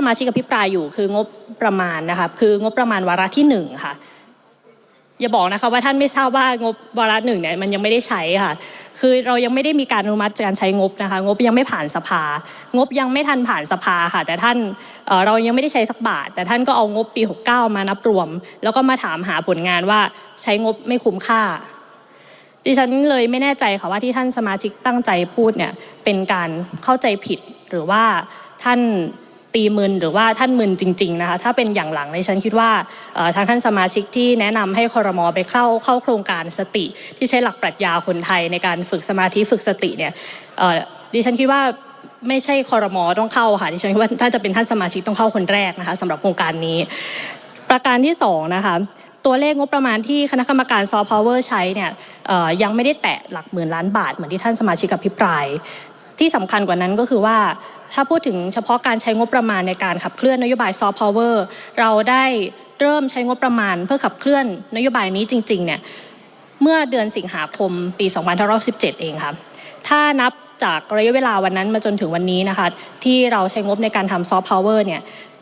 สมาชิกอภิปรายอยู่คืองบประมาณนะคะคืองบประมาณวาระที่หนึ่งค่ะ อย่าบอกนะคะว่าท่านไม่ทราบว่างบวาระหนึ่งเนี่ยมันยังไม่ได้ใช้ค่ะ คือเรายังไม่ได้มีการอนุมัติการใช้งบนะคะ งบยังไม่ผ่านสภา งบยังไม่ทันผ่านสภาค่ะ แต่ท่านเเรายังไม่ได้ใช้สักบาท แต่ท่านก็เอางบปี 69 มานับรวม แล้วก็มาถามหาผลงานว่าใช้งบไม่คุ้มค่าดิฉันเลยไม่แน่ใจค่ะว่าที่ท่านสมาชิกตั้งใจพูดเนี่ยเป็นการเข้าใจผิดหรือว่าท่าน ตีมึนหรือว่าท่านมึนจริง ๆนะคะ ถ้าเป็นอย่างหลังดิฉันคิดว่าทางท่านสมาชิกที่แนะนำให้คอรมอไปเข้าเข้าโครงการสติ ที่ใช้หลักปรัชญาคนไทยในการฝึกสมาธิฝึกสติเนี่ยดิฉันคิดว่าไม่ใช่คอรมอต้องเข้าค่ะดิฉันคิดว่าถ้าจะเป็นท่านสมาชิกต้องเข้าคนแรกนะคะสำหรับโครงการนี้ ประการที่สองนะคะตัวเลขงบประมาณที่คณะกรรมการซอฟต์พาวเวอร์ใช้เนี่ยยังไม่ได้แตะหลักหมื่นล้านบาทเหมือนที่ท่านสมาชิกอภิปราย ที่สำคัญกว่านั้นก็คือว่าถ้าพูดถึงเฉพาะการใช้งบประมาณในการขับเคลื่อนนโยบายซอฟต์พาวเวอร์เราได้เริ่มใช้งบประมาณเพื่อขับเคลื่อนนโยบายนี้จริงๆเนี่ยเมื่อเดือนสิงหาคมปี 2517 เองค่ะถ้านับจากระยะเวลาวันนั้นมาจนถึงวันนี้นะคะที่เราใช้งบในการทำซอฟต์พาวเวอร์เนี่ย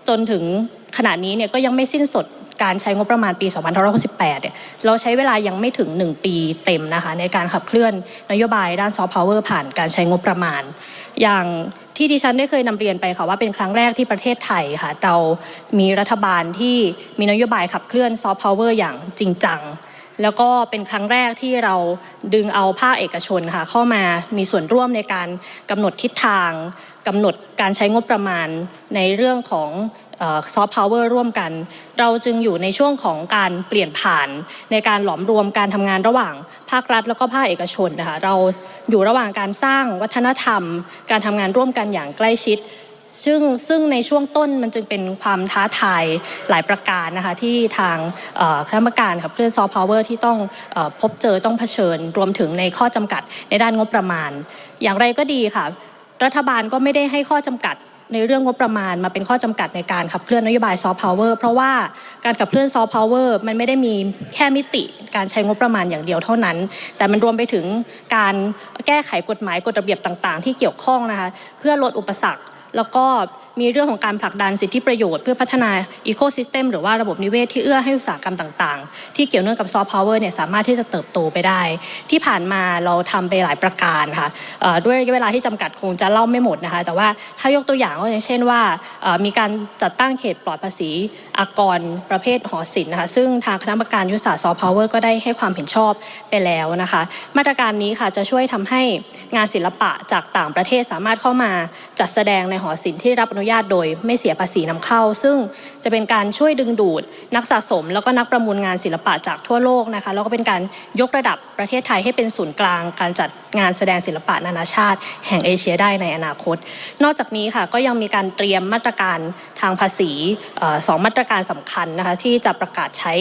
จนถึงขณะนี้เนี่ยก็ยังไม่สิ้นสุด การใช้งบประมาณปี 2568 เนี่ย เราใช้เวลายังไม่ถึง 1 ปีเต็มนะคะ ในการขับเคลื่อนนโยบายด้านซอฟต์พาวเวอร์ผ่านการใช้งบประมาณ อย่างที่ดิฉันได้เคยนำเรียนไปค่ะว่าเป็นครั้งแรกที่ประเทศไทยค่ะ เรามีรัฐบาลที่มีนโยบายขับเคลื่อนซอฟต์พาวเวอร์อย่างจริงจังแล้วก็เป็นครั้งแรกที่เราดึงเอาภาคเอกชนค่ะเข้ามามีส่วนร่วมในการกำหนดทิศทางกำหนดการใช้งบประมาณในเรื่องของ ซอฟต์พาวเวอร์ร่วมกัน เราจึงอยู่ในช่วงของการเปลี่ยนผ่านในการหลอมรวมการทำงานระหว่างภาครัฐ แล้วก็ภาคเอกชนนะคะเราอยู่ระหว่างการสร้างวัฒนธรรม การทำงานร่วมกันอย่างใกล้ชิด ซึ่งซึ่งในช่วงต้นมันจึงเป็นความท้าทายหลายประการนะคะที่ทางคณะกรรมการขับเคลื่อนซอฟต์พาวเวอร์ที่ต้องอพบเจอต้องเผชิญ รวมถึงในข้อจำกัดในด้านงบประมาณ อย่างไรก็ดีค่ะ รัฐบาลก็ไม่ได้ให้ข้อจำกัด ในเรื่องงบประมาณมาเป็นข้อจำกัดในการขับเคลื่อนนโยบายซอฟต์พาวเวอร์เพราะว่าการขับเคลื่อนซอฟต์พาวเวอร์มันไม่ได้มีแค่มิติการใช้งบประมาณอย่างเดียวเท่านั้น แต่มันรวมไปถึงการแก้ไขกฎหมายกฎระเบียบต่าง ๆ ที่เกี่ยวข้องนะคะเพื่อลดอุปสรรค แล้วก็มีเรื่องของการผลักดันสิทธิประโยชน์เพื่อพัฒนาอีโคซิสเต็มหรือว่าระบบนิเวศที่เอื้อให้อุตสาหกรรมต่างๆ ที่เกี่ยวเนื่องกับซอฟต์พาวเวอร์เนี่ยสามารถที่จะเติบโตไปได้ ที่ผ่านมาเราทำไปหลายประการค่ะด้วยระยะเวลาที่จำกัดคงจะเล่าไม่หมดนะคะ แต่ว่าถ้ายกตัวอย่างก็อย่างเช่นว่ามีการจัดตั้งเขตปลอดภาษีอากรประเภทหอศิลป์นะคะซึ่งทางคณะกรรมการยุทธศาสตร์ซอฟต์พาวเวอร์ก็ได้ให้ความเห็นชอบไปแล้วนะคะ มาตรการนี้ค่ะจะช่วยทำให้งานศิลปะจากต่างประเทศสามารถเข้ามาจัดแสดงในหอศิลป์ที่รับอนุญาตโดยไม่เสียภาษีนำเข้า ซึ่งจะเป็นการช่วยดึงดูดนักสะสม แล้วก็นักประมูลงานศิลปะจากทั่วโลกนะคะแล้วก็เป็นการยกระดับประเทศไทยให้เป็นศูนย์กลาง การจัดงานแสดงศิลปะนานาชาติ แห่งเอเชียได้ในอนาคต นอกจากนี้ค่ะก็ยังมีการเตรียมมาตรการทางภาษีสองมาตรการสำคัญนะคะที่จะประกาศใช้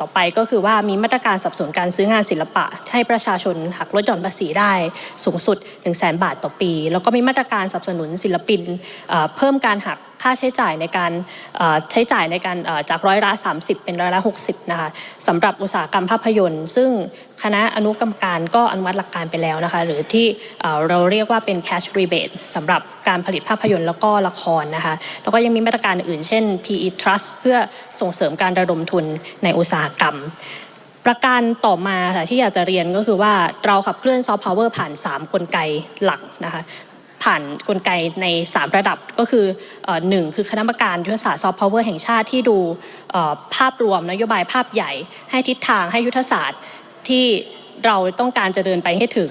ต่อไปก็คือว่ามีมาตรการสนับสนุนการซื้องานศิลปะ ให้ประชาชนหักลดหย่อนภาษีได้สูงสุด 1 0 0 0 0แบาทต่อปี แล้วก็มีมาตรการสนับสนุนศิลปินเพิ่มการหักค่าใช้จ่ายในการใช้จ่ายในการจากร้อยละ 30 เป็นร้อยละ 60 นะคะสำหรับอุตสาหกรรมภาพยนตร์ ซึ่งคณะอนุกรรมการก็อนุมัติหลักการไปแล้วนะคะ หรือที่เอ่อเราเรียกว่าเป็น cash rebate สำหรับการผลิตภาพยนตร์แล้วก็ละครนะคะ แล้วก็ยังมีมาตรการอื่น เช่น PE Trust เพื่อส่งเสริมการระดมทุนในอุตสาหกรรมประการต่อมาค่ะที่อยากจะเรียนก็คือว่าเราขับเคลื่อนซอฟต์พาวเวอร์ผ่าน 3 กลไกหลักนะคะ ผ่านกลไกใน 3 ระดับก็คือเอ่อหนึ่งคือคณะกรรมการยุทธศาสตร์ซอฟต์พาวเวอร์แห่งชาติที่ดูภาพรวมนโยบายภาพใหญ่ ให้ทิศทางให้ยุทธศาสตร์ที่เราต้องการจะเดินไปให้ถึง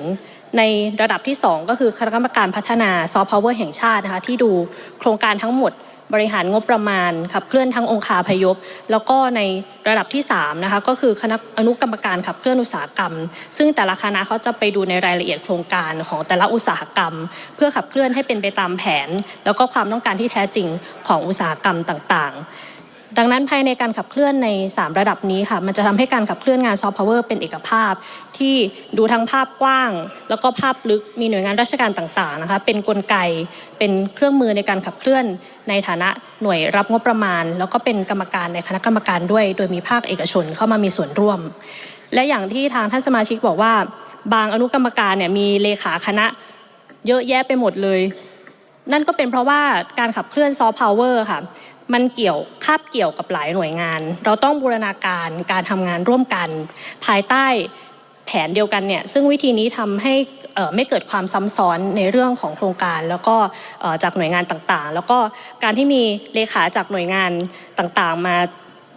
ในระดับที่ 2 ก็คือคณะกรรมการพัฒนาซอฟต์พาวเวอร์แห่งชาตินะคะที่ดูโครงการทั้งหมด บริหารงบประมาณขับเคลื่อนทั้งองค์คาพยพ แล้วก็ในระดับที่3นะคะก็คือคณะอนุกรรมการขับเคลื่อนอุตสาหกรรม ซึ่งแต่ละคณะเขาจะไปดูในรายละเอียดโครงการของแต่ละอุตสาหกรรม เพื่อขับเคลื่อนให้เป็นไปตามแผน แล้วก็ความต้องการที่แท้จริงของอุตสาหกรรมต่างๆ ดังนั้นภายในการขับเคลื่อนใน 3 ระดับนี้ค่ะ มันจะทำให้การขับเคลื่อนงานซอฟต์พาวเวอร์เป็นเอกภาพ ที่ดูทั้งภาพกว้าง แล้วก็ภาพลึกมีหน่วยงานราชการต่างๆนะคะเป็นนกลไกเป็นเครื่องมือในการขับเคลื่อนในฐานะหน่วยรับงบประมาณ แล้วก็เป็นกรรมการในคณะกรรมการด้วย โดยมีภาคเอกชนเข้ามามีส่วนร่วม และอย่างที่ทางท่านสมาชิกบอกว่า บางอนุกรรมการเนี่ยมีเลขาคณะเยอะแยะไปหมดเลย นั่นก็เป็นเพราะว่าการขับเคลื่อนซอฟต์พาวเวอร์ค่ะ มันเกี่ยวคาบเกี่ยวกับหลายหน่วยงาน เราต้องบูรณาการการทำงานร่วมกัน ภายใต้แผนเดียวกันเนี่ยซึ่งวิธีนี้ทำให้ไม่เกิดความซ้ำซ้อนในเรื่องของโครงการ แล้วก็จากหน่วยงานต่างๆ แล้วก็การที่มีเลขาจากหน่วยงานต่างๆ มา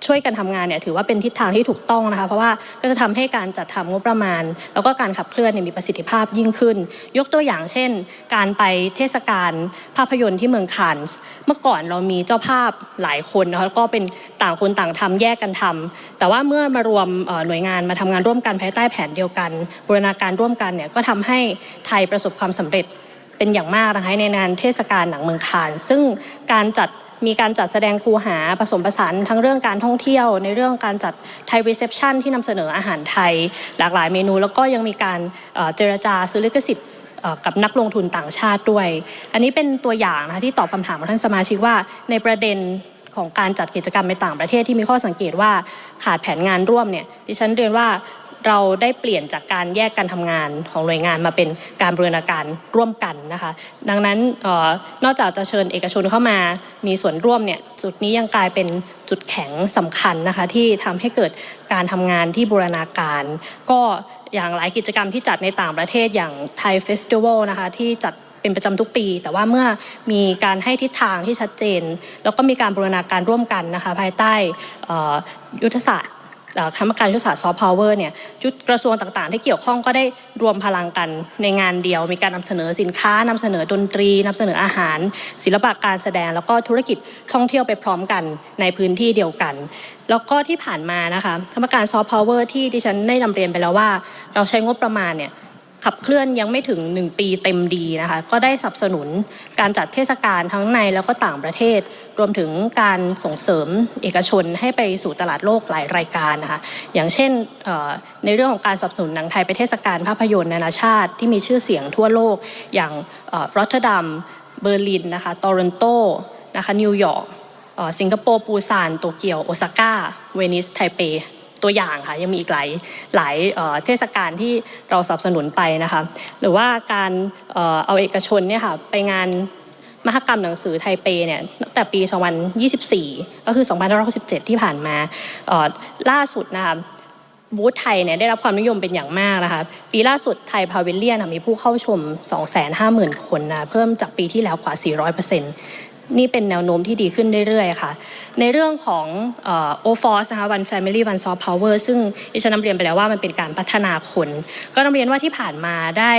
ช่วยกันทำงานเนี่ยถือว่าเป็นทิศทางที่ถูกต้องนะคะ เพราะว่าก็จะทำให้การจัดทำงบประมาณ แล้วก็การขับเคลื่อนเนี่ยมีประสิทธิภาพยิ่งขึ้น ยกตัวอย่างเช่น การไปเทศกาลภาพยนตร์ที่เมืองคานส์เมื่อก่อนเรามีเจ้าภาพหลายคนนะคะแล้วก็เป็นต่างคนต่างทำแยกกันทำแต่ว่าเมื่อมารวมหน่วยงานมาทำงานร่วมกันภายใต้แผนเดียวกัน บูรณาการร่วมกันเนี่ยก็ทำให้ไทยประสบความสำเร็จเป็นอย่างมากนะคะในงานเทศกาลหนังเมืองคาน ซึ่งการจัด มีการจัดแสดงคูหาผสมผสานทั้งเรื่องการท่องเที่ยว ในเรื่องการจัดไทยรีเซพชันที่นำเสนออาหารไทย หลากหลายเมนู แล้วก็ยังมีการเจรจาซื้อลิขสิทธิ์กับนักลงทุนต่างชาติด้วย อันนี้เป็นตัวอย่างนะคะที่ตอบคำถามของท่านสมาชิกว่า ในประเด็นของการจัดกิจกรรมในต่างประเทศที่มีข้อสังเกตว่าขาดแผนงานร่วมเนี่ยดิฉันเรียนว่า เราได้เปลี่ยนจากการแยกการทำงานของหน่วยงานมาเป็นการบูรณาการร่วมกันนะคะ ดังนั้นออนอกจากจะเชิญเอกชนเข้ามามีส่วนร่วมเนี่ยจุดนี้ยังกลายเป็นจุดแข็งสำคัญนะคะที่ทำให้เกิดการทำงานที่บูรณาการ ก็อย่างหลายกิจกรรมที่จัดในต่างประเทศอย่างไทยเฟสติวัลนะคะที่จัดเป็นประจำทุกปี แต่ว่าเมื่อมีการให้ทิศทางที่ชัดเจน แล้วก็มีการบูรณาการร่วมกันนะคะภายใต้ยุทธศาสตร์ คณะกรรมการยุทธศาสตร์ซอฟต์พาวเวอร์เนี่ยยุทธกระทรวงต่างๆ ที่เกี่ยวข้องก็ได้รวมพลังกันในงานเดียว มีการนำเสนอสินค้านำเสนอดนตรีนำเสนออาหาร ศิลปะการแสดง แล้วก็ธุรกิจท่องเที่ยวไปพร้อมกันในพื้นที่เดียวกัน แล้วก็ที่ผ่านมานะคะคณะกรรมการซอฟต์พาวเวอร์ที่ดิฉันได้นำเรียนไปแล้วว่า เราใช้งบประมาณเนี่ย ขับเคลื่อนยังไม่ถึง 1 ปีเต็มดีนะคะก็ได้สนับสนุนการจัดเทศกาลทั้งในแล้วก็ต่างประเทศ รวมถึงการส่งเสริมเอกชนให้ไปสู่ตลาดโลกหลายรายการนะคะอย่างเช่นในเรื่องของการสนับสนุนหนังไทยไปเทศกาลภาพยนตร์นานาชาติที่มีชื่อเสียงทั่วโลกอย่างรอตเตอร์ดัมเบอร์ลินนะคะโตรอนโตนะคะนิวยอร์กสิงคโปร์ปูซานโตเกียวโอซาก้าเวนิสไทเป ตัวอย่างค่ะยังมีอีกหลายหลายเทศกาลที่เราสนับสนุนไปนะคะหรือว่าการเอาเอกชนเนี่ยค่ะไปงานมหกรรมหนังสือไทเปเนี่ยตั้งแต่ปี 2024 ก็คือ 2567 ที่ผ่านมาล่าสุดนะคะบูธไทยเนี่ยได้รับความนิยมเป็นอย่างมากนะคะปีล่าสุดไทยพาวิเลียนมีผู้เข้าชม 250,000 คนนะเพิ่มจากปีที่แล้วกว่า 400%น นี่เป็นแนวโน้มที่ดีขึ้นเรื่อยๆค่ะ ในเรื่องของโอฟอสนะคะ One Family One Soft Power ซึ่งดิฉันนำเรียนไปแล้วว่ามันเป็นการพัฒนาคน ก็นำเรียนว่าที่ผ่านมาได้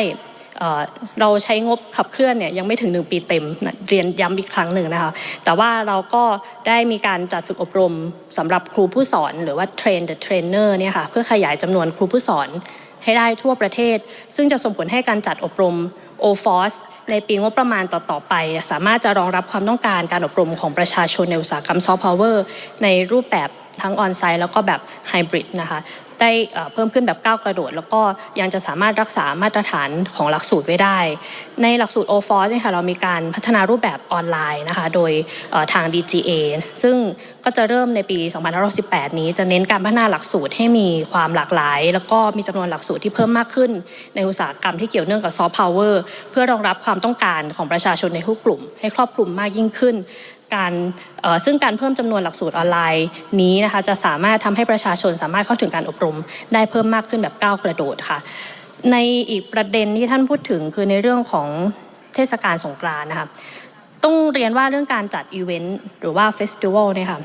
เราใช้งบขับเคลื่อนเนี่ยยังไม่ถึง 1 ปีเต็มเรียนย้ำอีกครั้งหนึ่งนะคะแต่ว่าเราก็ได้มีการจัดฝึกอบรมสำหรับครูผู้สอนหรือว่า Train the Trainer เนี่ยค่ะเพื่อขยายจำนวนครูผู้สอนให้ได้ทั่วประเทศ ซึ่งจะส่งผลให้การจัดอบรม OFOS ในปีงบประมาณต่อ ๆ ไป สามารถจะรองรับความต้องการการอบรมของประชาชนในอุตสาหกรรมซอฟต์พาวเวอร์ในรูปแบบ ทั้งออนไซต์แล้วก็แบบไฮบริดนะคะได้เพิ่มขึ้นแบบก้าวกระโดด แล้วก็ยังจะสามารถรักษามาตรฐานของหลักสูตรไว้ได้ ในหลักสูตร o f o r เนี่ยค่ะเรามีการพัฒนารูปแบบออนไลน์นะคะโดยทาง DGA ซึ่งก็จะเริ่มในปี 2518 นี้จะเน้นการพัฒนาหลักสูตรให้มีความหลากหลาย แล้วก็มีจำนวนหลักสูตรที่เพิ่มมากขึ้น ในอุตสาหกรรมที่เกี่ยวเนื่องกับซอฟต์พาวเวอร์เพื่อรองรับความต้องการของประชาชนในทุกกลุ่ม ให้ครอบคลุมมากยิ่งขึ้น การซึ่งการเพิ่มจำนวนหลักสูตรออนไลน์นี้นะคะจะสามารถทำให้ประชาชนสามารถเข้าถึงการอบรมได้เพิ่มมากขึ้นแบบก้าวกระโดดค่ะ ในอีกประเด็นที่ท่านพูดถึงคือในเรื่องของเทศกาลสงกรานต์นะคะต้องเรียนว่าเรื่องการจัดอีเวนต์หรือว่าเฟสติวัลเนี่ยค่ะ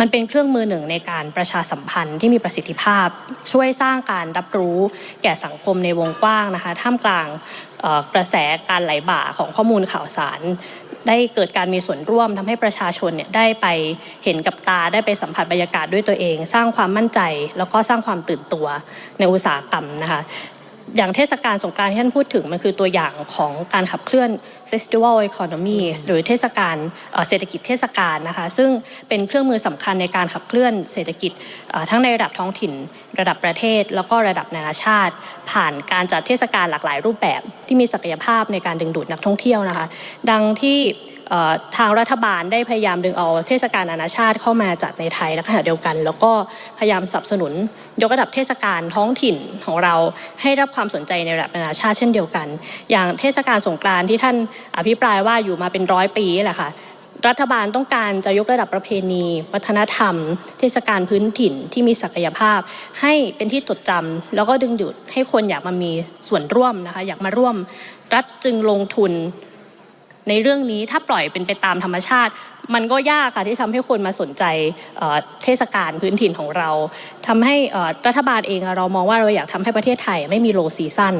มันเป็นเครื่องมือหนึ่งในการประชาสัมพันธ์ที่มีประสิทธิภาพ ช่วยสร้างการรับรู้แก่สังคมในวงกว้างนะคะท่ามกลางกระแสการไหลบ่าของข้อมูลข่าวสาร ได้เกิดการมีส่วนร่วมทำให้ประชาชนเนี่ยได้ไปเห็นกับตาได้ไปสัมผัสบรรยากาศด้วยตัวเอง สร้างความมั่นใจ แล้วก็สร้างความตื่นตัวในอุตสาหกรรมนะคะอย่างเทศกาลสงกรานต์ที่ท่านพูดถึงมันคือตัวอย่างของการขับเคลื่อน Festival Economy หรือเทศกาลเศรษฐกิจเทศกาลนะคะ ซึ่งเป็นเครื่องมือสำคัญในการขับเคลื่อนเศรษฐกิจทั้งในระดับท้องถิ่น ระดับประเทศ แล้วก็ระดับนานาชาติ ผ่านการจัดเทศกาลหลากหลายรูปแบบที่มีศักยภาพในการดึงดูดนักท่องเที่ยวนะคะ ดังที่ทางรัฐบาลได้พยายามดึงเอาเทศกาลนานาชาติเข้ามาจัดในไทยและขณะเดียวกัน แล้วก็พยายามสนับสนุน ยกระดับเทศกาลท้องถิ่นของเราให้รับความสนใจในระดับนานาชาติเช่นเดียวกัน อย่างเทศกาลสงกรานต์ที่ท่านอภิปรายว่าอยู่มาเป็นร้อยปีแหละค่ะรัฐบาลต้องการจะยกระดับประเพณี วัฒนธรรม เทศกาลพื้นถิ่นที่มีศักยภาพ ให้เป็นที่จดจำแล้วก็ดึงดูดให้คนอยากมามีส่วนร่วมนะคะอยากมาร่วม รัฐจึงลงทุน ในเรื่องนี้ถ้าปล่อยเป็นไปตามธรรมชาติ มันก็ยากค่ะที่ทำให้คนมาสนใจเทศกาลพื้นถิ่นของเราทำให้รัฐบาลเองเรามองว่าเราอยากทำให้ประเทศไทยไม่มีโลซีซั่น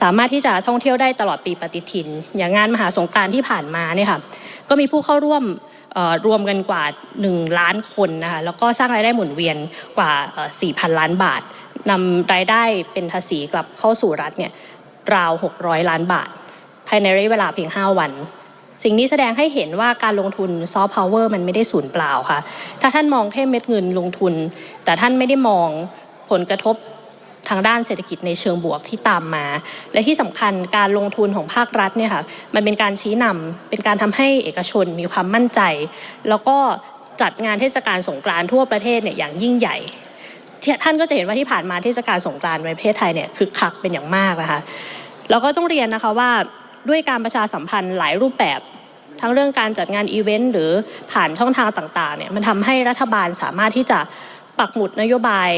สามารถที่จะท่องเที่ยวได้ตลอดปีปฏิทิน อย่างงานมหาสงกรานต์ที่ผ่านมาเนี่ยค่ะก็มีผู้เข้าร่วมรวมกันกว่า 1 ล้านคนนะคะแล้วก็สร้างรายได้หมุนเวียนกว่าเอ่อ4,000 ล้านบาทนำรายได้เป็นภาษีกลับเข้าสู่รัฐเนี่ยราว 600 ล้านบาท ภายในระยะเวลาเพียง 5 วัน สิ่งนี้แสดงให้เห็นว่าการลงทุนซอฟต์พาวเวอร์มันไม่ได้สูญเปล่าค่ะ ถ้าท่านมองแค่เม็ดเงินลงทุน แต่ท่านไม่ได้มองผลกระทบ ทางด้านเศรษฐกิจในเชิงบวกที่ตามมา และที่สำคัญการลงทุนของภาครัฐเนี่ยค่ะมันเป็นการชี้นำเป็นการทำให้เอกชนมีความมั่นใจ แล้วก็จัดงานเทศกาลสงกรานต์ทั่วประเทศเนี่ยอย่างยิ่งใหญ่ที่ท่านก็จะเห็นว่าที่ผ่านมาเทศกาลสงกรานต์ในประเทศไทยเนี่ยคึกคักเป็นอย่างมากนะคะแล้วก็ต้องเรียนนะคะว่าด้วยการประชาสัมพันธ์หลายรูปแบบ ทั้งเรื่องการจัดงานอีเวนต์หรือผ่านช่องทางต่างๆเนี่ยมันทำให้รัฐบาลสามารถที่จะปักหมุดนโยบาย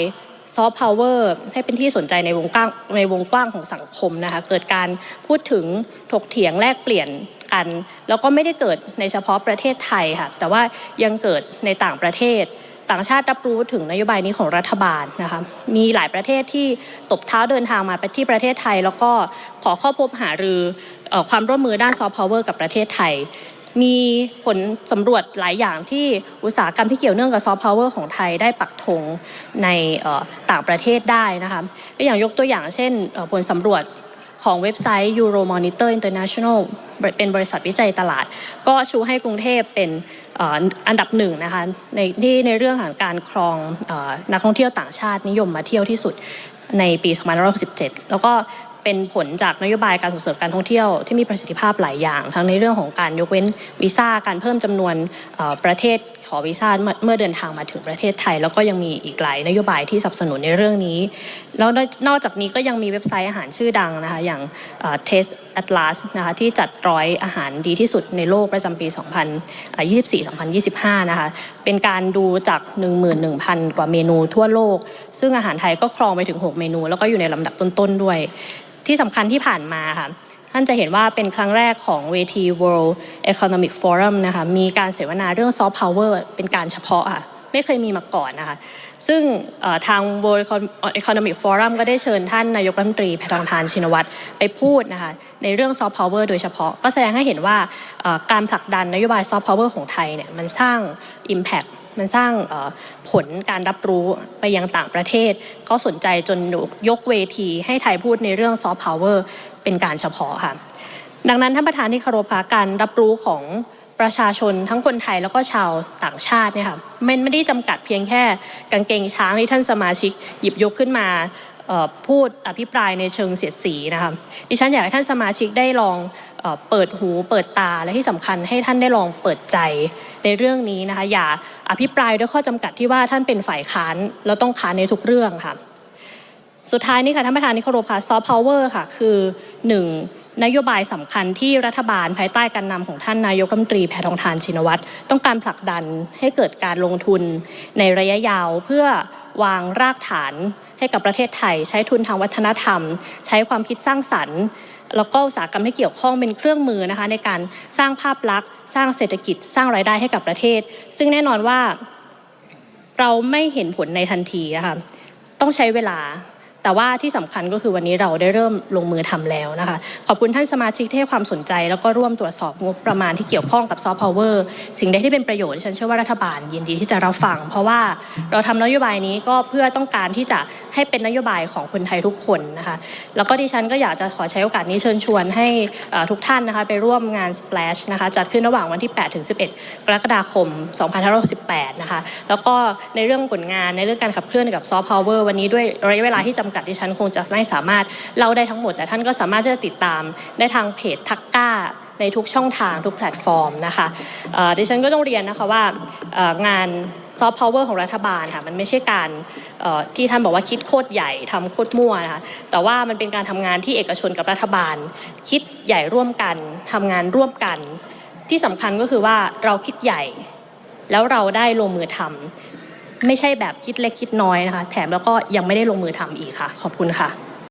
ซอฟต์พาวเวอร์ให้เป็นที่สนใจในวงกว้างในวงกว้างของสังคมนะคะเกิดการพูดถึงถกเถียงแลกเปลี่ยนกัน แล้วก็ไม่ได้เกิดในเฉพาะประเทศไทยค่ะแต่ว่ายังเกิดในต่างประเทศ ต่างชาติรับรู้ถึงนโยบายนี้ของรัฐบาลนะคะมีหลายประเทศที่ตบเท้าเดินทางมาไปที่ประเทศไทย แล้วก็ขอข้าพบหารือความร่วมมือด้านซอฟต์พาวเวอร์กับประเทศไทย มีผลสำรวจหลายอย่างที่อุตสาหกรรมที่เกี่ยวเนื่องกับซอฟต์พาวเวอร์ของไทยได้ปักธงในต่างประเทศได้นะคะก็อย่างยกตัวอย่างเช่นผลสำรวจของเว็บไซต์ Euromonitor International เป็นบริษัทวิจัยตลาด ก็ชูให้กรุงเทพเป็นอันดับหนึ่งนะคะในที่ในเรื่องของการครองอนักท่องเที่ยวต่างชาตินิยมมาเที่ยวที่สุดในปี 2567 แล้วก็ เป็นผลจากนโยบายการส่งเสริมการท่องเที่ยวที่มีประสิทธิภาพหลายอย่าง ทั้งในเรื่องของการยกเว้นวีซ่าการเพิ่มจำนวนประเทศ อวีซ่าเมื่อเมื่อเดินทางมาถึงประเทศไทย แล้วก็ยังมีอีกหลายนโยบายที่สนับสนุนในเรื่องนี้ แล้วนอกจากนี้ก็ยังมีเว็บไซต์อาหารชื่อดังนะคะอย่างเอ่อ Taste Atlas นะคะที่จัดร้อยอาหารดีที่สุดในโลกประจำปี 2024-2025 นะคะเป็นการดูจาก 11,000 กว่าเมนูทั่วโลก ซึ่งอาหารไทยก็ครองไปถึง 6 เมนู แล้วก็อยู่ในลำดับต้นๆด้วย ที่สำคัญที่ผ่านมาค่ะ ท่านจะเห็นว่าเป็นครั้งแรกของเวที World Economic Forum นะคะมีการเสวนาเรื่อง Soft Power เป็นการเฉพาะค่ะไม่เคยมีมาก่อนนะคะซึ่งทาง World Economic Forum ก็ได้เชิญท่านนายกรัฐมนตรีแพทองทานชินวัตรไปพูดนะคะในเรื่อง Soft Power โดยเฉพาะ ก็แสดงให้เห็นว่าการผลักดันนโยบาย Soft Power ของไทยเนี่ยมันสร้าง Impact มันสร้างผลการรับรู้ไปยังต่างประเทศ ก็สนใจจนยกเวทีให้ไทยพูดในเรื่องซอฟต์พาวเวอร์ เป็นการเฉพาะค่ะ ดังนั้นท่านประธานที่เคารพคะการรับรู้ของประชาชนทั้งคนไทยแล้วก็ชาวต่างชาติเนี่ยค่ะมันไม่ได้จำกัดเพียงแค่กางเกงช้างที่ท่านสมาชิกหยิบยกขึ้นมาพูดอภิปรายในเชิงเสียดสีนะคะดิฉันอยากให้ท่านสมาชิกได้ลองเปิดหูเปิดตาและที่สำคัญให้ท่านได้ลองเปิดใจในเรื่องนี้นะคะอย่าอภิปรายด้วยข้อจำกัดที่ว่าท่านเป็นฝ่ายค้านแล้วต้องค้านในทุกเรื่องค่ะ สุดท้ายนี่ค่ะท่านประธานที่เคารพค่ะซอฟต์พาวเวอร์ค่ะ คือหนึ่งนโยบายสำคัญที่รัฐบาลภายใต้การนำของท่านนายกรัฐมนตรีแพทองทานชินวัตรต้องการผลักดันให้เกิดการลงทุนในระยะยาวเพื่อวางรากฐานให้กับประเทศไทย ใช้ทุนทางวัฒนธรรม ใช้ความคิดสร้างสรรค์ แล้วก็อุตสาหกรรมที่เกี่ยวข้องเป็นเครื่องมือนะคะ ในการสร้างภาพลักษณ์ สร้างเศรษฐกิจ สร้างรายได้ให้กับประเทศ ซึ่งแน่นอนว่าเราไม่เห็นผลในทันทีนะคะต้องใช้เวลา แต่ว่าที่สำคัญก็คือวันนี้เราได้เริ่มลงมือทำแล้วนะคะ ขอบคุณท่านสมาชิกที่ให้ความสนใจ แล้วก็ร่วมตรวจสอบงบประมาณที่เกี่ยวข้องกับซอฟต์พาวเวอร์สิ่งใดที่เป็นประโยชน์ฉันเชื่อว่ารัฐบาลยินดีที่จะรับฟัง เพราะว่าเราทำนโยบายนี้ก็เพื่อต้องการที่จะให้เป็นนโยบายของคนไทยทุกคนนะคะแล้วก็ดิฉันก็อยากจะขอใช้โอกาสนี้เชิญชวนให้ทุกท่านนะคะไปร่วมงาน Splash นะคะจัดขึ้นระหว่างวันที่ 8 ถึง 11 กรกฎาคม 2568 นะคะแล้วก็ในเรื่องผลงานในเรื่องการขับเคลื่อนกับซอฟต์พาวเวอร์วันนี้ด้วยระยะเวลาที่จำกัดดิฉันคงจะไม่สามารถเล่าได้ทั้งหมด แต่ท่านก็สามารถที่จะติดตามได้ทางเพจทักก้าในทุกช่องทางทุกแพลตฟอร์มนะคะดิฉันก็ต้องเรียนนะคะว่างานซอฟต์พาวเวอร์ของรัฐบาลค่ะมันไม่ใช่การที่ท่านบอกว่าคิดโคตรใหญ่ทำโคตรมั่วนะคะแต่ว่ามันเป็นการทำงานที่เอกชนกับรัฐบาล คิดใหญ่ร่วมกันทำงานร่วมกัน ที่สำคัญก็คือว่าเราคิดใหญ่ แล้วเราได้ลงมือทำ ไม่ใช่แบบคิดเล็กคิดน้อยนะคะ แถมแล้วก็ยังไม่ได้ลงมือทำอีกค่ะ ขอบคุณค่ะ